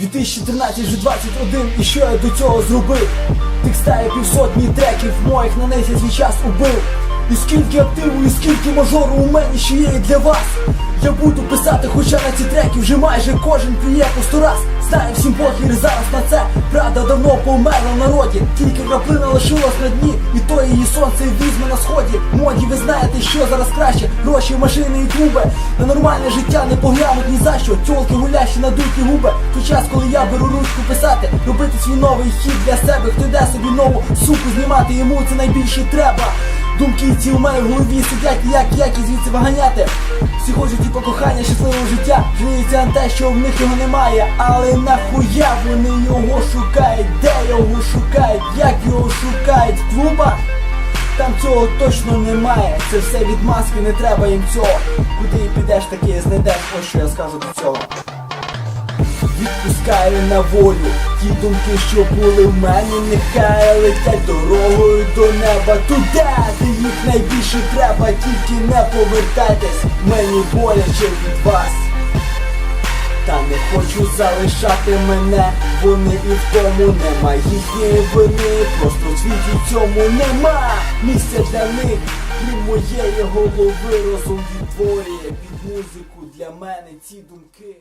2013 вже 21 і що я до цього зробив? Текстає півсотні треків моїх на неї свій час убив. І скільки активу, і скільки мажору у мене ще є і для вас. Я буду писати, хоча на ці треки вже майже кожен плює по сто раз. Знаю всім похір зараз на це. Правда давно померла в народі. Тільки краплина лишилась на дні. І сонце візьме на сході Моді ви знаєте, що зараз краще Гроші, машини і клуби На нормальне життя не поглянуть ні за що Тьолки гулящі надуті губи той час, коли я беру ручку писати Робити свій новий хід для себе Хто йде собі нову суку знімати Йому це найбільше треба Думки ці у мене в голові сидять, як як і звідси виганяти. Всі хочуть типу кохання, щасливого життя, жаліються на те, що в них його немає. Але нахуя вони його шукають? Де його шукають? Як його шукають? В клубах? Там цього точно немає. Це все від маски, не треба їм цього. Куди і підеш, таки знайдеш. Ось що я скажу до цього. Відпускаю на волю ті думки, що були в мене, нехай летять дорогою до неба туди, де їх найбільше треба, тільки не повертайтесь, мені боляче від вас. Хочу залишати мене, вони і в тому нема їхньої вини, просто в світі цьому нема місця для них, крім моєї голови розум відтворює під музику для мене ці думки.